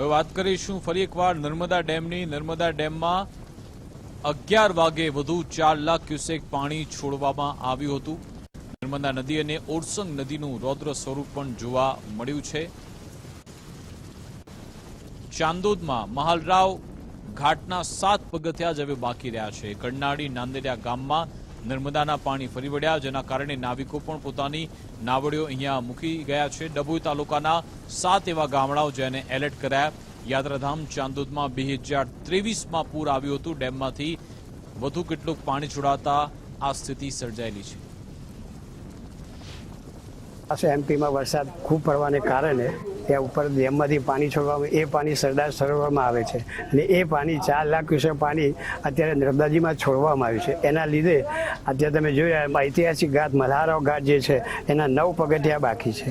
હવે વાત કરીશું ફરી એકવાર નર્મદા ડેમની. નર્મદા ડેમમાં અગિયાર વાગે વધુ ચાર લાખ ક્યુસેક પાણી છોડવામાં આવ્યું હતું. નર્મદા નદી અને ઓરસંગ નદીનું રૌદ્ર સ્વરૂપ પણ જોવા મળ્યું છે. ચાંદોદમાં મહાલરાવ ઘાટના સાત પગથિયા જ હવે બાકી રહ્યા છે. કરનાળી નાંદેડિયા ગામમાં નર્મદાના પાણી ફરી વળ્યા, જેના કારણે નાવિકો પણ પોતાની નાવડીઓ અહીંયા મૂકી ગયા છે. ડભોઈ તાલુકાના સાત એવા ગામડાઓ જેને એલર્ટ કરાયા. યાત્રાધામ ચાંદોદમાં બે હજાર ત્રેવીસમાં પૂર આવ્યું હતું. ડેમમાંથી વધુ કેટલુંક પાણી છોડાતા આ સ્થિતિ સર્જાયેલી છે. એમપીમાં વરસાદ ખૂબ પડવાને કારણે ત્યાં ઉપર ડેમમાંથી પાણી છોડવામાં, એ પાણી સરદાર સરોવરમાં આવે છે. અને એ પાણી ચાર લાખ ક્યુસેક પાણી અત્યારે નર્મદાજીમાં છોડવામાં આવ્યું છે. એના લીધે અત્યારે તમે જોયા ઐતિહાસિક ઘાટ મલ્હારાવ ઘાટ જે છે, એના નવ પગથિયા બાકી છે.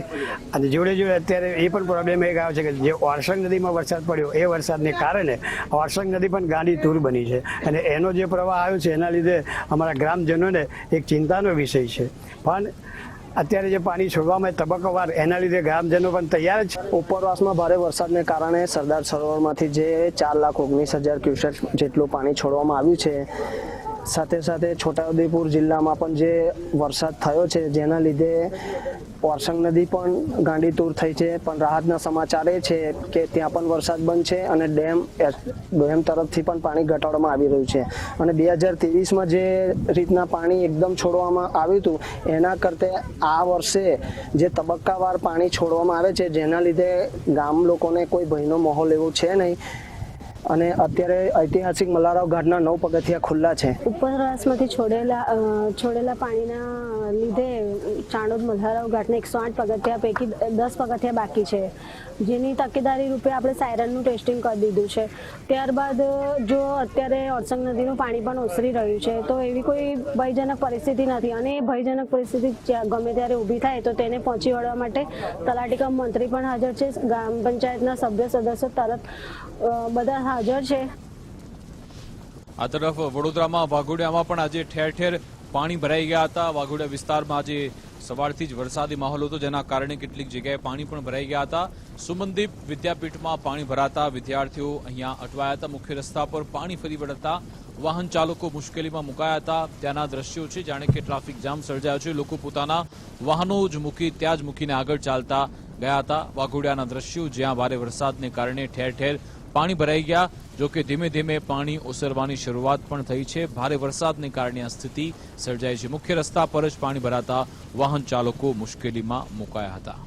અને જોડે જોડે અત્યારે એ પણ પ્રોબ્લેમ એક આવ્યો છે કે જે ઓરસંગ નદીમાં વરસાદ પડ્યો, એ વરસાદને કારણે ઓરસંગ નદી પણ ગાંડી તૂર બની છે. અને એનો જે પ્રવાહ આવ્યો છે, એના લીધે અમારા ગ્રામજનોને એક ચિંતાનો વિષય છે. પણ અત્યારે જે પાણી છોડવામાં તબક્કાવાર એના લીધે ગ્રામજનો પણ તૈયાર છે. ઉપરવાસમાં ભારે વરસાદને કારણે સરદાર સરોવરમાંથી જે ચાર લાખ ઓગણીસ હજાર ક્યુસેક જેટલું પાણી છોડવામાં આવ્યું છે સાથે સાથે છોટાઉદેપુર જિલ્લામાં પણ જે વરસાદ થયો છે, જેના લીધે ઓરસંગ નદી પણ ગાંડીતુર થઈ છે. પણ રાહતના સમાચાર એ છે કે ત્યાં પણ વરસાદ બંધ છે અને ડેમ ડેમ તરફથી પણ પાણી ઘટાડવામાં આવી રહ્યું છે. અને બે હજાર ત્રેવીસમાં જે રીતના પાણી એકદમ છોડવામાં આવ્યું હતું, એના કરતે આ વર્ષે જે તબક્કાવાર પાણી છોડવામાં આવે છે, જેના લીધે ગામ લોકોને કોઈ ભયનો માહોલ એવો છે નહીં. અને અત્યારે ઐતિહાસિક મલારાવ ઘાટના નવ પગથિયા ખુલ્લા છે. ઉપરવાસમાંથી છોડેલા છોડેલા પાણીના ચાણોદ મધારાવ ઘાટના એકસો આઠ પગથિયા પૈકી દસ પગથિયા બાકી છે. જેની તકેદારી રૂપે આપણે સાયરનનું ટેસ્ટિંગ કરી દીધું છે. ત્યારબાદ, જો અત્યારે ઓરસંગ નદીનું પાણી પણ ઓસરી રહ્યું છે, તો એવી કોઈ ભયજનક પરિસ્થિતિ નથી. અને એ ભયજનક પરિસ્થિતિ ગમે ત્યારે ઊભી થાય, તો તેને પહોંચી વળવા માટે તલાટીકમ મંત્રી પણ હાજર છે. ગ્રામ પંચાયતના સભ્ય સદસ્યો તરત બધા હાજર છે. આ તરફ વડોદરામાં વાઘોડિયામાં પણ આજે ઠેર ઠેર પાણી ભરાઈ ગયા હતા. વાઘોડિયા વિસ્તારમાં આજે સવારથી જ વરસાદી માહોલ હતો, જેના કારણે કેટલીક જગ્યાએ પાણી પણ ભરાઈ ગયા હતા. સુમનદીપ વિદ્યાપીઠમાં પાણી ભરાતા વિદ્યાર્થીઓ અહીંયા અટવાયા હતા. મુખ્ય રસ્તા પર પાણી ફરી વળતા વાહન ચાલકો મુશ્કેલીમાં મુકાયા હતા. ત્યાંના દ્રશ્યો છે, જાણે કે ટ્રાફિક જામ સર્જાયો છે. લોકો પોતાના વાહનો જ મૂકી, ત્યાં જ મૂકીને આગળ ચાલતા ગયા હતા. વાઘોડિયાના દ્રશ્યો, જ્યાં ભારે વરસાદને કારણે ઠેર ઠેર પાણી ભરાઈ ગયા. જો કે ધીમે ધીમે પાણી ઓસરવાની શરૂઆત પણ થઈ છે. ભારે વરસાદને કારણે આ સ્થિતિ સર્જાઈ છે. મુખ્ય રસ્તા પર જ પાણી ભરાતા વાહન ચાલકો મુશ્કેલીમાં મુકાયા હતા.